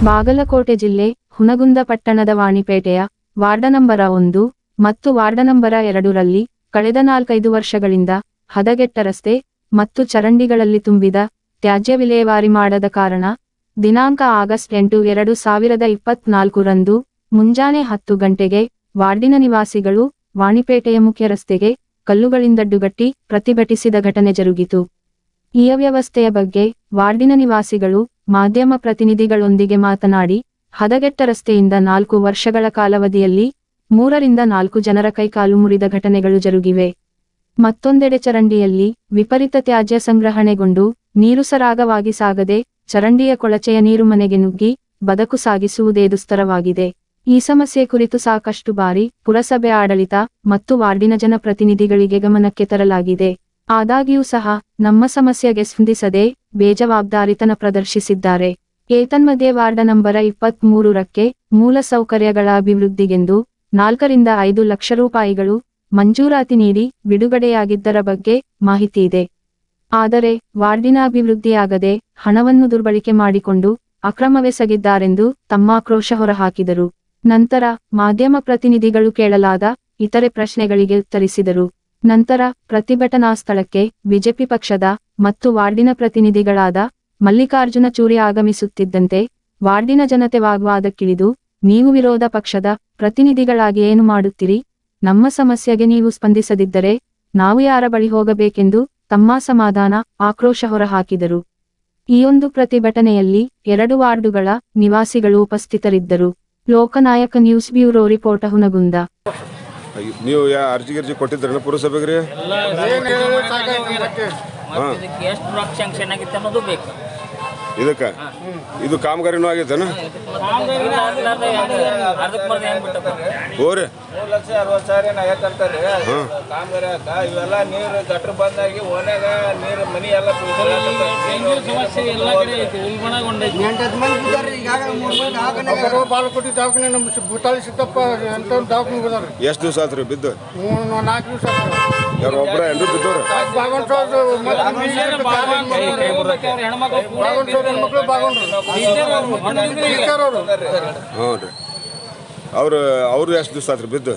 ಬಾಗಲಕೋಟೆ ಜಿಲ್ಲೆ, ಹುನಗುಂದ ಪಟ್ಟಣದ ವಾಣಿಪೇಟೆಯ ವಾರ್ಡ ನಂಬರ ಒಂದು ಮತ್ತು ವಾರ್ಡ ನಂಬರ ಎರಡರಲ್ಲಿ ಕಳೆದ ನಾಲ್ಕೈದು ವರ್ಷಗಳಿಂದ ಹದಗೆಟ್ಟ ರಸ್ತೆ ಮತ್ತು ಚರಂಡಿಗಳಲ್ಲಿ ತುಂಬಿದ ತ್ಯಾಜ್ಯ ವಿಲೇವಾರಿ ಮಾಡದ ಕಾರಣ ದಿನಾಂಕ ಆಗಸ್ಟ್ ಎಂಟು ಎರಡು ಸಾವಿರದ ಇಪ್ಪತ್ನಾಲ್ಕರಂದು ಮುಂಜಾನೆ ಹತ್ತು ಗಂಟೆಗೆ ವಾರ್ಡಿನ ನಿವಾಸಿಗಳು ವಾಣಿಪೇಟೆಯ ಮುಖ್ಯ ರಸ್ತೆಗೆ ಕಲ್ಲುಗಳಿಂದಡ್ಡುಗಟ್ಟಿ ಪ್ರತಿಭಟಿಸಿದ ಘಟನೆ ಜರುಗಿತು. ಈ ಅವ್ಯವಸ್ಥೆಯ ಬಗ್ಗೆ ವಾರ್ಡಿನ ನಿವಾಸಿಗಳು ಮಾಧ್ಯಮ ಪ್ರತಿನಿಧಿಗಳೊಂದಿಗೆ ಮಾತನಾಡಿ ಹದಗೆಟ್ಟ ರಸ್ತೆಯಿಂದ ನಾಲ್ಕು ವರ್ಷಗಳ ಕಾಲಾವಧಿಯಲ್ಲಿ ಮೂರರಿಂದ ನಾಲ್ಕು ಜನರ ಕೈಕಾಲು ಮುರಿದ ಘಟನೆಗಳು ಜರುಗಿವೆ. ಮತ್ತೊಂದೆಡೆ ಚರಂಡಿಯಲ್ಲಿ ವಿಪರೀತ ತ್ಯಾಜ್ಯ ಸಂಗ್ರಹಣೆಗೊಂಡು ನೀರು ಸರಾಗವಾಗಿ ಸಾಗದೆ ಚರಂಡಿಯ ಕೊಳಚೆಯ ನೀರು ಮನೆಗೆ ನುಗ್ಗಿ ಬದಕು ಸಾಗಿಸುವುದೇ ದುಸ್ತರವಾಗಿದೆ. ಈ ಸಮಸ್ಯೆ ಕುರಿತು ಸಾಕಷ್ಟು ಬಾರಿ ಪುರಸಭೆ ಆಡಳಿತ ಮತ್ತು ವಾರ್ಡಿನ ಜನಪ್ರತಿನಿಧಿಗಳಿಗೆ ಗಮನಕ್ಕೆ ತರಲಾಗಿದೆ. ಆದಾಗ್ಯೂ ಸಹ, ನಮ್ಮ ಸಮಸ್ಯೆಗೆ ಸ್ಪಂದಿಸದೆ, ಬೇಜವಾಬ್ದಾರಿತನ ಪ್ರದರ್ಶಿಸಿದ್ದಾರೆ. ಏತನ್ಮಧ್ಯೆ ವಾರ್ಡ ನಂಬರ ಇಪ್ಪತ್ಮೂರಕ್ಕೆ ಮೂಲ ಮೂಲಸೌಕರ್ಯಗಳ ಅಭಿವೃದ್ಧಿಗೆಂದು, ನಾಲ್ಕರಿಂದ ಐದು ಲಕ್ಷ ರೂಪಾಯಿಗಳು, ಮಂಜೂರಾತಿ ನೀಡಿ, ಬಿಡುಗಡೆಯಾಗಿದ್ದರ ಬಗ್ಗೆ ಮಾಹಿತಿ ಇದೆ. ಆದರೆ, ವಾರ್ಡಿನ ಅಭಿವೃದ್ಧಿಯಾಗದೆ, ಹಣವನ್ನು ದುರ್ಬಳಕೆ ಮಾಡಿಕೊಂಡು, ಅಕ್ರಮವೆಸಗಿದ್ದಾರೆಂದು ತಮ್ಮ ಆಕ್ರೋಶ ಹೊರಹಾಕಿದರು. ನಂತರ, ಮಾಧ್ಯಮ ಪ್ರತಿನಿಧಿಗಳು ಕೇಳಲಾದ, ಇತರೆ ಪ್ರಶ್ನೆಗಳಿಗೆ ಉತ್ತರಿಸಿದರು. ನಂತರ ಪ್ರತಿಭಟನಾ ಸ್ಥಳಕ್ಕೆ ಬಿಜೆಪಿ ಪಕ್ಷದ ಮತ್ತು ವಾರ್ಡಿನ ಪ್ರತಿನಿಧಿಗಳಾದ ಮಲ್ಲಿಕಾರ್ಜುನ ಚೂರಿ ಆಗಮಿಸುತ್ತಿದ್ದಂತೆ ವಾರ್ಡಿನ ಜನತೆ ವಾಗ್ವಾದಕ್ಕಿಳಿದು, ನೀವು ವಿರೋಧ ಪಕ್ಷದ ಪ್ರತಿನಿಧಿಗಳಾಗಿ ಏನು ಮಾಡುತ್ತೀರಿ? ನಮ್ಮ ಸಮಸ್ಯೆಗೆ ನೀವು ಸ್ಪಂದಿಸದಿದ್ದರೆ ನಾವು ಯಾರ ಬಳಿ ಹೋಗಬೇಕೆಂದು ತಮ್ಮ ಸಮಾಧಾನ, ಆಕ್ರೋಶ ಹೊರಹಾಕಿದರು. ಈ ಒಂದು ಪ್ರತಿಭಟನೆಯಲ್ಲಿ ಎರಡು ವಾರ್ಡುಗಳ ನಿವಾಸಿಗಳು ಉಪಸ್ಥಿತರಿದ್ದರು. Lokanayaka news bureau report Hungund. ನೀವು ಯಾ ಅರ್ಜಿ ಗಿರ್ಜಿ ಕೊಟ್ಟಿದ್ರಲ್ಲ ಪುರಸಭೆಗೆ ರೀ? ಇದಕ್ಕೆ ಎಷ್ಟು ರೊಕ್ಕ ಶಾಂಕ್ಷನ್ ಆಗಿತ್ತು ಅನ್ನೋದು ಬೇಕು. ಇದಕ್ಕೆ? ಇದು ಕಾಮಗಾರಿನೂ ಆಗೈತೇನ ಹೋರಿ ಮೂರು ಲಕ್ಷ ಅರವತ್ತು ಸಾವಿರ ಏನ್ ಆಗೈತೆ ಅಂತಾರೆ ಕಾಮಗಾರಿ ಆತ ಇವೆಲ್ಲ ನೀರು ಗಟ್ರ ಬಂದಾಗಿ ಓನ್ಯಾಗ ನೀರು ಮನಿ ಎಲ್ಲ ಸಮಸ್ಯೆ ಎಲ್ಲ ಕಡೆ ಐತಿ ಉಲ್ಬಣಗೊಂಡೈತಿ ಅವರು ಬಾಲಕೋಟಿ ದವಾಖಾನೆ ನಮ್ಮ ಭೂತಾಳಿ ಸಿದ್ದಪ್ಪ ಅಂತ ದವಾಖಾನೆ ಹೋದಾರೆ ಎಷ್ಟು ದಿವಸ ಆತ್ರಿ ಬಿದ್ದು? ಮೂರು ನಾಲ್ಕು ದಿವಸ ಯಾರು ಒಬ್ಬರ ಎಲ್ಲರೂ ಬಿದ್ದವ್ರು? ಹೆಣ್ಮಕ್ಳು ಹ್ಞೂ ರೀ. ಅವ್ರು ಅವ್ರು ಎಷ್ಟು ದಿವಸ ಆತ್ರಿ ಬಿದ್ದು?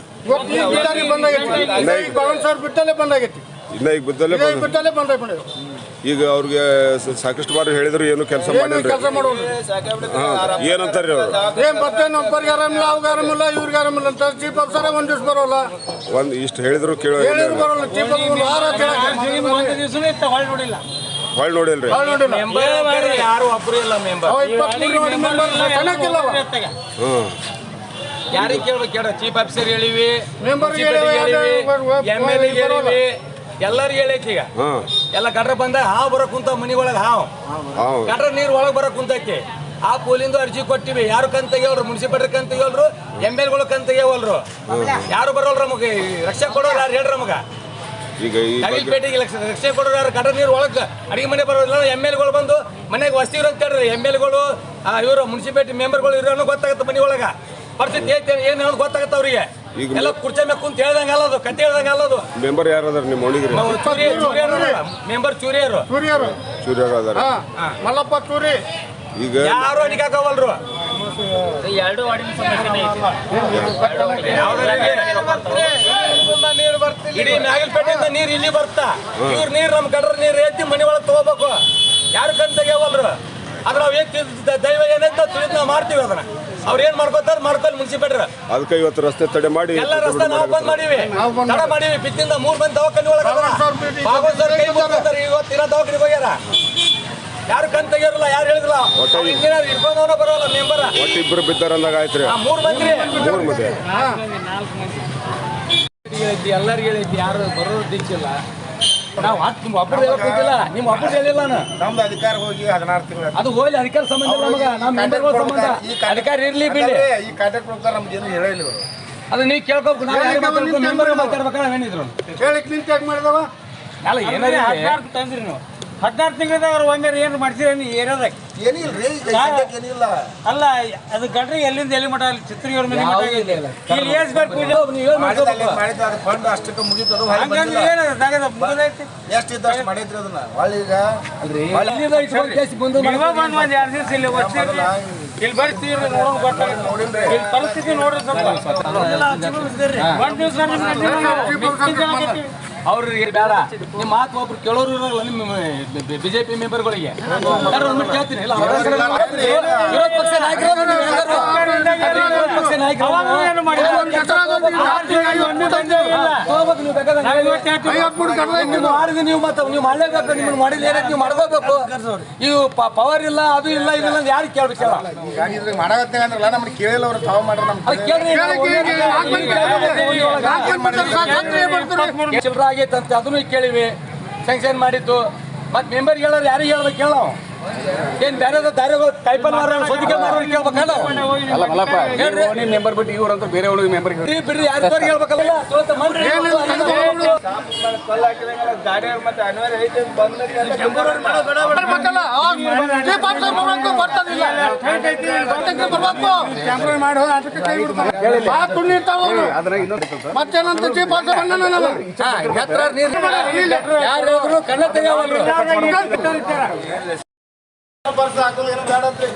ಬಂದಾಗೈತಿ. ಬಂದಾಗೈತಿ. ಇನ್ನ ಈಗ ಬಿದ್ದಲ್ಲೇ ಬಂದ ಬಿಟ್ಟಲ್ಲೇ ಈಗ ಅವ್ರಿಗೆ ಸ- ಸಾಕಷ್ಟು ಬಾರಿ ಹೇಳಿದ್ರು ಏನು ಕೆಲಸ ಮಾಡಿ ಮಾಡಿಲ್ರಿ? ಕೆಲಸ ಮಾಡೋರು ಹಾಂ ಏನಂತಾರ್ರಿ ಅವ್ರು? ಏನ್ ಬರ್ತೇನೆ ಒಬ್ಬರಿಗೆ ಆರಾಮಿಲ್ಲ ಅವ್ರಿಗೆ ಆರಾಮಿಲ್ಲ ಇವ್ರಿಗೆ ಆರಾಮಿಲ್ಲ ಅಂತ ಚೀಫ್ ಆಫೀಸರ್ ಒಂದ್ ದಿವ್ಸ ಬರೋಲ್ಲ. ಒಂದು ಇಷ್ಟು ಹೇಳಿದ್ರು ಕೇಳೋ ಹೇಳಿದ್ರು ಬರೋಲ್ಲ ಚೀಫ್ ವಾರ ಹೇಳಕ್ಕೆ ಹೊಳ್ ನೋಡಿಲ್ರಿ? ನೋಡಿಲ್ಲ. ಯಾರು ಒಬ್ರು ಇಲ್ಲ ಮೆಂಬರ್ ಅವ ಇಪ್ಪತ್ಮೂರು ಸಣ್ಣಕ್ಕಿಲ್ಲವ ಯಾರಿಗೆ ಕೇಳ್ಬೇಕು ಕೇಳ ಚೀಫ್ ಆಫೀಸರ್ ಹೇಳಿವಿ ಮೆಂಬರ್ ಹೇಳಿವಿ ಎಂ ಎಲ್ ಎ ಹೇಳಿವಿ ಎಲ್ಲರಿಗೆ ಹೇಳಕ್ ಈಗ. ಎಲ್ಲ ಕಟ್ರ ಬಂದ ಹಾವ್ ಬರೋ ಕುಂತ ಮನಿ ಒಳಗೆ ಹಾವ್. ಕಟ್ರ ನೀರ್ ಒಳಗ್ ಬರೋ ಕುಂತೈತಿ. ಆ ಪೋಲಿಂದ ಅರ್ಜಿ ಕೊಟ್ಟಿವಿ. ಯಾರು ಕಂತ ತೆಗಿಯೋಲ್ರು? ಮುನ್ಸಿಪಾಲ್ಟಿ ಕಂತ ತೆಗಿಯೋಲ್ರು? ಎಂ ಎಲ್ಗಳು ಕಂತ ಯಾರು ಬರೋಲ್ರ ನಮಗೆ ರಕ್ಷೆ ಕೊಡೋರು ಯಾರು ಹೇಳ್ರ ನಮಗ ಲಕ್ಷ ರಕ್ಷೆ ಕೊಡೋರು ಯಾರು? ಗಟ್ರ ನೀರು ಒಳಗೆ ಅಡಿಗೆ ಮನೆ ಬರೋದಿಲ್ಲ ಎಂ ಎಲ್ಗಳು ಬಂದು ಮನೆಗೆ ವಸ್ತಿ ಅಂತ ಹೇಳ್ರಿ ಎಂ ಎಲ್ಗಳು ಇವರು ಮುನ್ಸಿಪಾಲ್ಟಿ ಮೆಂಬರ್ಗಳು ಇರೋ ಗೊತ್ತಾಗತ್ತೆ ಮನೆ ಒಳಗ ಪರಿಸ್ಥಿತಿ ಏನು ಹೇಳೋದು ಗೊತ್ತಾಗತ್ತೆ ಅವ್ರಿಗೆ. ಈಗ ಎಲ್ಲ ಕುರ್ಚೆ ಮೇಲೆ ಕುಂತ ಹೇಳ್ದಂಗೆ ಅಲ್ಲದು ಕತೆ ಹೇಳ್ದಂಗೆ ಅಲ್ಲದು. ಮೆಂಬರ್ ಯಾರು ಅದಾರ ನಿಮ್ಮ ಒಣಗಿರಿ ಚೂರಿ ಚೂರಿಯರು ಮೆಂಬರ್ ಚೂರಿಯರು ಸೂರ್ಯರು ಚೂರಿ ಅದಾರ ಹಾ ಮಲ್ಲಪ್ಪ ಚೂರಿ. ಈಗ ಯಾರು ಅಡಿಗೆ ಹಾಕವಲ್ರು? ಎರಡು ವಾರ್ಡಿನ ಸಮಸ್ಯೆನೇ ಐತಿ ಇಡೀ ನಾಗಲ್ಪೇಟೆಯಿಂದ ನೀರು ಇಲ್ಲಿ ಬರ್ತಾ. ಇವ್ರ ನೀರು ನಮ್ಮ ಗಡ್ರ ನೀರು ಎತ್ತಿ ಮನೆ ಒಳಗೆ ತಗೋಬೇಕು. ಯಾರು ಕಣ್ ತೆಗಿಯವಲ್ರು? ಅದ್ರ ನಾವು ಏನ್ ತಿಳ್ದ- ದೈವ ಏನಂತ ತಿಳಿದ್ ನಾವು ಮಾಡ್ತೀವಿ ಅದನ್ನ. ಅವ್ರ ಏನ್ ಮಾಡ್ಕೊತಾರ ಮಾಡ್ಕೊಂಡು ಮುನ್ಸಿಪಾಲ್ರಿ ಅದಕ್ಕೆ ಇವತ್ತು ರಸ್ತೆ ತಡೆ ಮಾಡಿ ಎಲ್ಲ ರಸ್ತೆ ನಾವು ಬಂದ್ ಮಾಡೀವಿ ತಡ ಮಾಡೀವಿ. ಬಿತ್ತಿಂದ ಮೂರ್ ಮಂದಿ ದವಾಖಾನೆ ಒಳಗ ದವಾಖಾನೆ ಇವತ್ತು ಇರೋ ದವಾಖಾನೆಗೆ ಹೋಗ್ಯಾರ. ಯಾರು ಕಣ್ ತೆಗಿಯೋರಲ್ಲ ಯಾರು ಹೇಳಿದಿಲ್ಲ ಒಟ್ಟಾಗಿ- ಇಂಜಿನಿಯರ್ ಇಟ್ಕೊಂಡವನ ಬರೋಲ್ಲ ಮೆಂಬರ್. ಒಟ್ಟು ಇಬ್ರು ಬಿದ್ದಾರ ಅಂದಾಗ ಆಯ್ತ್ರಿ. ಮೂರ್ ಮಂದಿ ಮೂರ್ ಮಂದಿ ಎಲ್ಲರಿಗೂ ಹೇಳೈತಿ ಯಾರು ಬರೋದು ದಿಕ್ಕಿಲ್ಲ ನಾವು ಹತ್ತು ನಿಮ್ಮ ಒಬ್ಬರು ಹೇಳಕ್ ನಿಮ್ಮ ಒಬ್ಬರು ಹೇಳಿಲ್ಲ ನಾನು. ನಮ್ದು ಅಧಿಕಾರ ಹೋಗಿ ಹದಿನಾರು ತಿಂಗಳು ಅದು ಹೋಗ್ಲಿ ಅಧಿಕಾರ ಸಂಬಂಧ ಇಲ್ಲ ನಮಗ. ನಮ್ಮ ಮೆಂಬರ್ಗಳ ಸಂಬಂಧ. ಅಧಿಕಾರ ಇರ್ಲಿ ಬಿಡ್ಲಿ. ಈ ಕಾಂಟ್ಯಾಕ್ಟ್ ಪ್ರಕಾರ ಏನು ಹೇಳಿಲ್ಲ ಅದು ನೀವು ಕೇಳ್ಕೋಬೇಕು ನಾವು ಮೆಂಬರ್ ಮಾತಾಡ್ಬೇಕಾ ಏನಿದ್ರು ಹೇಳಿಕ್ ನಿಂತ ಯಾಕೆ ಮಾಡಿದವ. ಅಲ್ಲ ಏನಾರ ತಂದ್ರಿ ನೀವು. ಹದಿನಾರು ತಿಂಗಳದಾಗ ಅವ್ರು ಒಮ್ಮೆ ಏನು ಮಾಡ್ತೀರ ನೀ ಏರಿಯಾದಾಗ ಏನಿಲ್ರಿ ಈಗ ಸದ್ಯಕ್ಕೆ ಏನಿಲ್ಲ ಅಲ್ಲ ಅದು ಗಡ್ರಿ ಎಲ್ಲಿಂದ ಎಲ್ಲಿ ಮಠ ಅಲ್ಲಿ ಚಿತ್ರಿಯವ್ರ ಮನೆ ಮಠ. ಇಲ್ಲಿ ಏಸ್ ಬೇಕು ಇಲ್ಲಿ ಮಾಡಿದ ಅಲ್ಲಿ ಮಾಡಿದ ಅದು ಫಂಡ್ ಅಷ್ಟಕ್ಕೆ ಮುಗೀತು ಅದು ಹೊಳ್ಳಿ ಹಂಗಂದ್ರೆ ಬಂದಿಲ್ಲ. ಏನು ತಗದ ಮುಗಿದೈತಿ ಎಷ್ಟು ಇದ್ದಷ್ಟು ಮಾಡಿದ್ರಿ ಅದನ್ನ ಹೊಳ್ಳಿ ಈಗ ಅಲ್ಲಿಂದ ಇಟ್ಕೊಂಡು ಬಂದು ನೀವ ಬಂದ್ ಒಂದ್ ಎರಡು ದಿವಸ ಇಲ್ಲಿ ಗೊತ್ತಾಗುತ್ತೆ ಇಲ್ಲಿ ಪರಿಸ್ಥಿತಿ ನೋಡ್ರಿ ಸ್ವಲ್ಪ ಒಂದ್ ದಿವಸ ಅವ್ರಿಗೆ ಬೇಡ ನಿಮ್ಮ ಮಾತು ಒಬ್ರು ಕೇಳೋರು ಇರಲ್ಲ ನಿಮ್ಮ ಬಿಜೆಪಿ ಮೆಂಬರ್ಗಳಿಗೆ ಕೇಳ್ತೀನಿ ವಿರೋಧ ವಿರೋಧ ಏನು ಮಾಡಿದ್ರು? ತಗೋಬೇಕು ನೀವು ಬೇಕಾದಂಗೆ. ನೀವು ಮಾಡಿದ್ರೆ ನೀವು ಮತ್ತೆ ನೀವು ಮಾಡಲೇಬೇಕು ನಿಮ್ಮನ್ನು ಮಾಡಿದ ನೀವು ಮಾಡ್ಕೋಬೇಕು? ಇವು ಪವರ್ ಇಲ್ಲ ಅದು ಇಲ್ಲ ಇಲ್ಲ ಯಾರು ಯಾರಿಗೆ ಕೇಳ್ಬೇಕಲ್ಲ ನಮ್ಗೆ ಕೇಳಿಲ್ಲ ಅವ್ರು ತಾವು ಮಾಡ್ರಿ ಚಿಲ್ಲರ ಆಗೈತಂತೆ ಅದನ್ನು ಕೇಳಿವಿ. ಸ್ಯಾಂಕ್ಷನ್ ಮಾಡಿದ್ದು. ಮತ್ತೆ ಮೆಂಬರ್ ಹೇಳೋರು ಯಾರಿಗೆ ಹೇಳ್ಬೇಕು ಕೇಳ ಏನ್ ಬೇರೆ ದಾರಿ ಕೈಪಲ್ ಮಾರೋರು ಸೋದಿಗೆ ಮಾರೋರು ಕೇಳ್ಬೇಕಲ್ಲ? ಹೇಳ್ರಿ. ಮೆಂಬರ್ ಬಿಟ್ಟು ಇವ್ರಂತ ಬೇರೆ ಒಳಗೆ ಮೆಂಬರ್ ಬಿಡ್ರಿ ಬಿಡ್ರಿ ಯಾರ್ದವ್ರು ಹೇಳ್ಬೇಕಲ್ಲ? ಅಂತ ಮತ್ತೇನಂತ ಬಂದ ಯಾರು ಕಣ್ಣ ಬರ್ಸ ಹಾಕೋದು ಏನು ಬೇಡ ಅಂತ್ರಿ